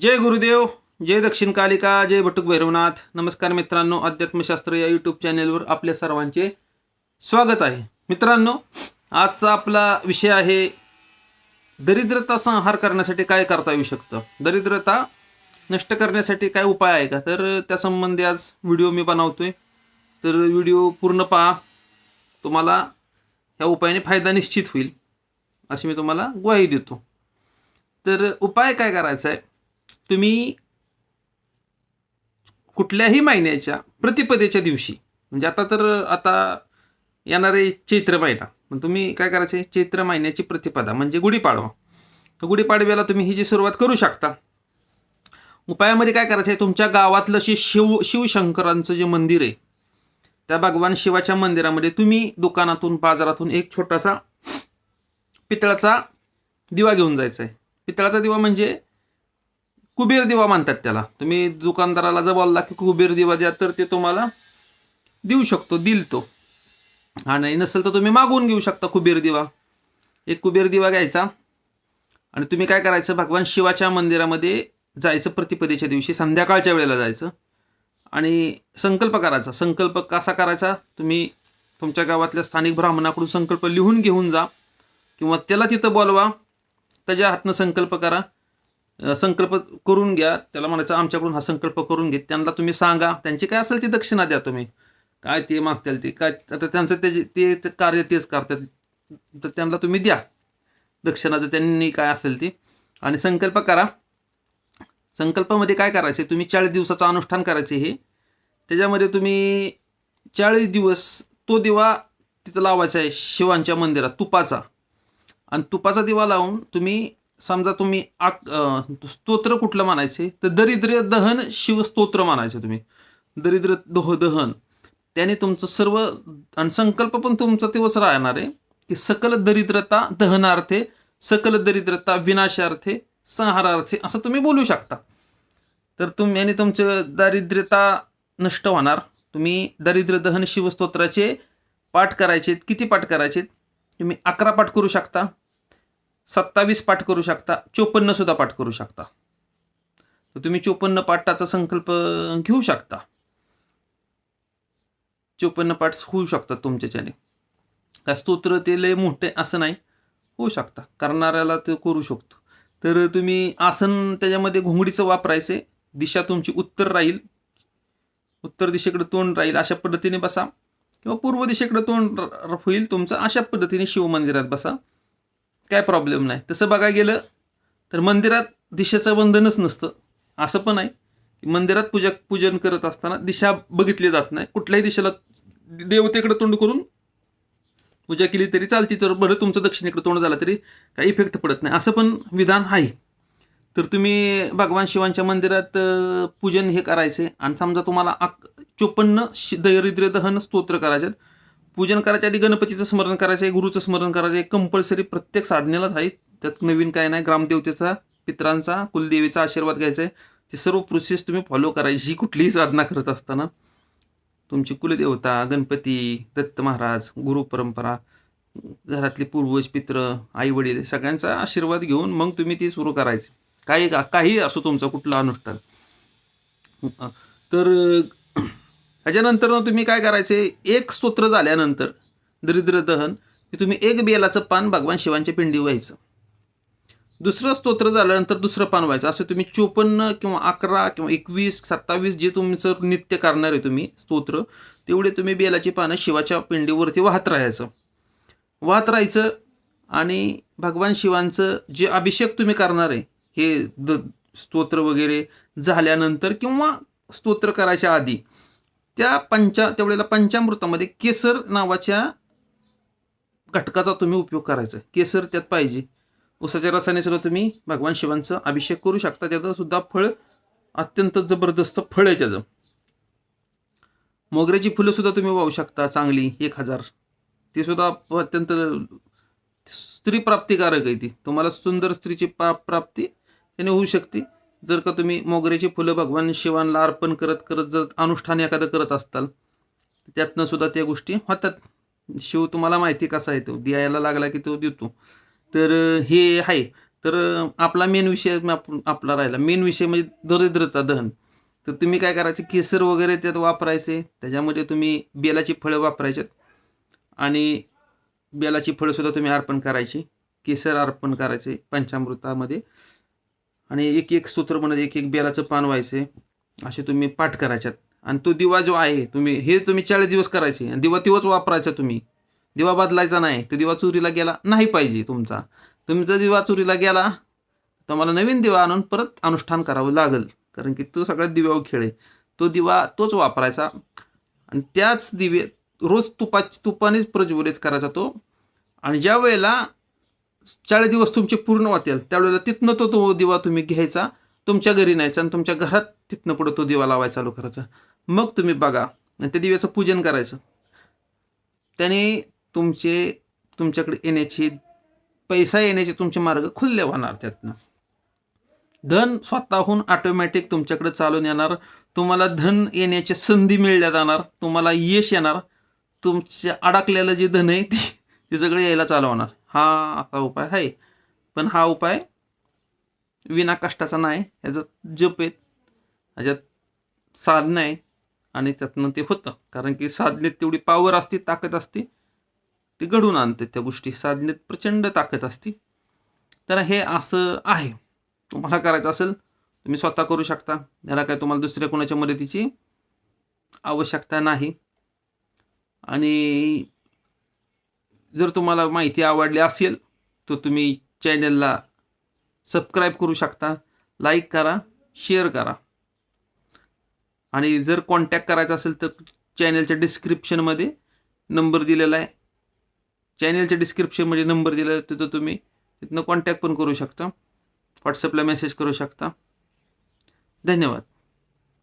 जय गुरुदेव जय दक्षिण कालिका जय बटुक भैरवनाथ. नमस्कार मित्रांनो अध्यात्मशास्त्र या यूट्यूब चॅनेलवर आपल्या सर्वांचे स्वागत आहे. मित्रांनो आजचा आपला विषय आहे दरिद्रता संहार करण्यासाठी काय करता येऊ शकतं? दरिद्रता नष्ट करण्यासाठी काय उपाय आहे का? तर त्या संबंधी आज व्हिडिओ मी बनवतोय. तर व्हिडिओ पूर्ण पहा. तुम्हाला ह्या उपायाने फायदा निश्चित होईल अशी मी तुम्हाला ग्वाही देतो. तर उपाय काय करायचा आहे? तुम्ही कुठल्याही महिन्याच्या प्रतिपदेच्या दिवशी म्हणजे आता तर आता येणारे चैत्र महिना मग तुम्ही काय करायचं? आहे चैत्र महिन्याची प्रतिपदा म्हणजे गुढीपाडवा. तर गुढीपाडव्याला तुम्ही ही जी सुरुवात करू शकता उपायामध्ये काय करायचं आहे? तुमच्या गावातलं जे शिव शिवशंकरांचं जे मंदिर आहे त्या भगवान शिवाच्या मंदिरामध्ये तुम्ही दुकानातून बाजारातून एक छोटासा पितळाचा दिवा घेऊन जायचा आहे. पितळाचा दिवा म्हणजे कुबेर दिवा म्हणतात त्याला. तुम्ही दुकानदाराला जर बोलला की कुबेर दिवा द्या तर ते तुम्हाला देऊ शकतो दिल तो. हा नाही नसेल तर तुम्ही मागवून घेऊ शकता कुबेर दिवा. एक कुबेर दिवा घ्यायचा. आणि तुम्ही काय करायचं भगवान शिवाच्या मंदिरामध्ये जायचं प्रतिपदेच्या दिवशी संध्याकाळच्या वेळेला जायचं. आणि संकल्प करायचा. संकल्प कसा करायचा? तुम्ही तुमच्या गावातल्या स्थानिक ब्राह्मणाकडून संकल्प लिहून घेऊन जा. किंवा त्याला तिथं बोलवा. त्याच्या हातनं संकल्प करा. संकल्प करून घ्या. त्याला म्हणायचं आमच्याकडून हा संकल्प करून घे. त्यांना तुम्ही सांगा. त्यांची काय असेल ती दक्षिणा द्या तुम्ही. काय ते मागतील ते? काय आता त्यांचं ते ते ते कार्य तेच करतात. तर त्यांना तुम्ही द्या. दक्षिणा जर त्यांनी काय असेल ती. आणि संकल्प करा. संकल्पामध्ये काय करायचे तुम्ही चाळीस दिवसाचं अनुष्ठान करायचे हे त्याच्यामध्ये तुम्ही चाळीस दिवस तो दिवा तिथं लावायचा आहे शिवांच्या मंदिरात तुपाचा. आणि तुपाचा दिवा लावून तुम्ही समजा तुम्ही आक स्तोत्र कुठलं म्हणायचे? तर दरिद्र दहन शिवस्तोत्र म्हणायचे तुम्ही. दरिद्र दोह दहन. त्याने तुमचं सर्व आणि संकल्प पण तुमचा तेव्हाच राहणार आहे की सकल दरिद्रता दहनार्थे सकल दरिद्रता विनाशार्थे संहारार्थे असं तुम्ही बोलू शकता. तर तुम्ही आणि तुमचं दारिद्र्यता नष्ट होणार. तुम्ही दरिद्र दहन शिवस्तोत्राचे पाठ करायचे किती पाठ करायचे तुम्ही अकरा पाठ करू शकता. सत्तावीस पाठ करू शकता चोपन्न सुद्धा पाठ करू शकता. तर तुम्ही चोपन्न पाठाचा संकल्प घेऊ शकता. चोपन्न पाठ होऊ शकतात तुमच्याच्याने का स्तोत्र ते लय मोठे असं नाही होऊ शकता. करणाऱ्याला ते करू शकतो. तर तुम्ही आसन त्याच्यामध्ये घोंगडीचं वापरायचे दिशा तुमची उत्तर राहील. उत्तर दिशेकडे तोंड राहील अशा पद्धतीने बसा. किंवा पूर्व दिशेकडे तोंड होईल तुमचं अशा पद्धतीने शिवमंदिरात बसा. काय प्रॉब्लेम नाही. तसं बघायला गेलं तर मंदिरात दिशेचं बंधनच नसतं. असं पण आहे की मंदिरात पूजा पूजन करत असताना दिशा बघितली जात नाही. कुठल्याही दिशेला देवतेकडे तोंड करून पूजा केली तरी चालती. तर बरं तुमचं दक्षिणेकडे तोंड झालं तरी काही इफेक्ट पडत नाही. असं पण विधान आहे. तर तुम्ही भगवान शिवांच्या मंदिरात पूजन हे करायचे. आणि समजा तुम्हाला अक चोपन्न श दरिद्र दहन स्तोत्र करायचे पूजन करायच्या आधी गणपतीचं स्मरण करायचं आहे गुरुचं स्मरण करायचं आहे. कंपल्सरी प्रत्येक साधनेलाच आहे. त्यात नवीन काय नाही. ग्रामदेवतेचा पित्रांचा कुलदेवीचा आशीर्वाद घ्यायचा आहे. ते सर्व प्रोसेस तुम्ही फॉलो करायची कुठलीही साधना करत असताना. तुमची कुलदेवता गणपती दत्त महाराज गुरु परंपरा घरातले पूर्वज पित्र आई वडील सगळ्यांचा आशीर्वाद घेऊन मग तुम्ही ती सुरू करायची. काही काही असो तुमचं कुठलं अनुष्ठान. तर ह्याच्यानंतर ना तुम्ही काय करायचे? एक स्तोत्र झाल्यानंतर दरिद्र दहन की तुम्ही एक बेलाचं पान भगवान शिवांच्या पिंडी व्हायचं. दुसरं स्तोत्र झाल्यानंतर दुसरं पान व्हायचं. असं तुम्ही चोपन्न किंवा अकरा किंवा एकवीस सत्तावीस जे तुमचं नित्य करणार आहे तुम्ही स्तोत्र तेवढे तुम्ही बेलाची पानं शिवाच्या पिंडीवरती वाहत राहायचं. वाहत राहायचं आणि भगवान शिवांचं जे अभिषेक तुम्ही करणार आहे हे द स्तोत्र वगैरे झाल्यानंतर किंवा स्तोत्र करायच्या आधी त्या पंचा त्यावेळेला पंचामृतामध्ये केसर नावाच्या घटकाचा तुम्ही उपयोग करायचा केसर त्यात पाहिजे. उसाच्या रसाने सुद्धा तुम्ही भगवान शिवांचं अभिषेक करू शकता. त्याचं सुद्धा फळ अत्यंत जबरदस्त फळ आहे त्याचं. मोगऱ्याची फुलं सुद्धा तुम्ही वाहू शकता चांगली एक हजार. ती सुद्धा अत्यंत स्त्री प्राप्तिकारक आहे ती. तुम्हाला सुंदर स्त्रीची पा प्राप्ती त्याने होऊ शकते. जर का तुम्ही मोगऱ्याची फुलं भगवान शिवांना अर्पण करत करत जर अनुष्ठान एखादं करत असताल त्यातनं सुद्धा त्या गोष्टी होतात. शिव तुम्हाला माहिती कसा आहे तो? द्यायला लागला की तो देतो. तर हे आहे. तर आपला मेन विषय आपला राहिला. मेन विषय म्हणजे दरिद्रता दहन. तर तुम्ही काय करायचे? केसर वगैरे त्यात वापरायचे. त्याच्यामध्ये तुम्ही बेलाची फळं वापरायच्यात आणि बेलाची फळंसुद्धा तुम्ही अर्पण करायची. केसर अर्पण करायचे पंचामृतामध्ये. आणि एक एक सूत्र म्हणत एक एक बेलाचं पान व्हायचे असे तुम्ही पाठ करायच्यात. आणि तो दिवा जो आहे तुम्ही हे तुम्ही चाळीस दिवस करायचे आणि दिवा तिवच वापरायचा तुम्ही. दिवा बदलायचा नाही. तो दिवा चोरीला गेला नाही पाहिजे तुमचा. तुमचा दिवा चोरीला गेला तुम्हाला नवीन दिवा आणून परत अनुष्ठान करावं लागेल. कारण की तो सगळ्यात दिव्यावर खेळ आहे. तो दिवा तोच वापरायचा. आणि त्याच दिवे रोज तुपा तुपानेच प्रज्वलित करायचा तो. आणि ज्या वेळेला चाळीस दिवस तुमचे पूर्ण वाटेल त्यावेळेला तिथनं तो तो दिवा तुम्ही घ्यायचा तुमच्या घरी न्यायचा आणि तुमच्या घरात तिथनं पुढं तो दिवा लावायचा चालू करायचा. मग तुम्ही बघा. आणि त्या दिव्याचं पूजन करायचं. त्याने तुमचे तुमच्याकडे येण्याची पैसा येण्याचे तुमचे मार्ग खुल्ले होणार त्यातनं. धन स्वतःहून ऑटोमॅटिक तुमच्याकडे चालून येणार. तुम्हाला धन येण्याची संधी मिळल्या जाणार तुम्हाला यश येणार. तुमच्या अडकलेलं जे धन आहे ते ते सगळी यायला चालवणार हा असा उपाय आहे. पण हा उपाय विना कष्टाचा नाही. ह्याच्यात जप आहेत ह्याच्यात साधनं आहे. आणि त्यातनं ते होतं. कारण की साधनेत तेवढी पावर असते ताकद असते ते घडून आणते त्या गोष्टी. साधनेत प्रचंड ताकद असते. तर हे असं आहे. तुम्हाला करायचं असेल तुम्ही स्वतः करू शकता. याला काय तुम्हाला दुसऱ्या कोणाच्या मदतीची आवश्यकता नाही. आणि जर तुम्हाला माहिती आवडली असेल तर तुम्ही चॅनलला सबस्क्राईब करू शकता लाईक करा शेअर करा. आणि जर कॉन्टॅक्ट करायचा असेल तर चॅनलच्या डिस्क्रिप्शनमध्ये नंबर दिलेला आहे. चॅनलच्या डिस्क्रिप्शनमध्ये नंबर दिलेला आहे तिथं तुम्ही तिथनं कॉन्टॅक्ट पण करू शकता. व्हॉट्सअपला मेसेज करू शकता. धन्यवाद.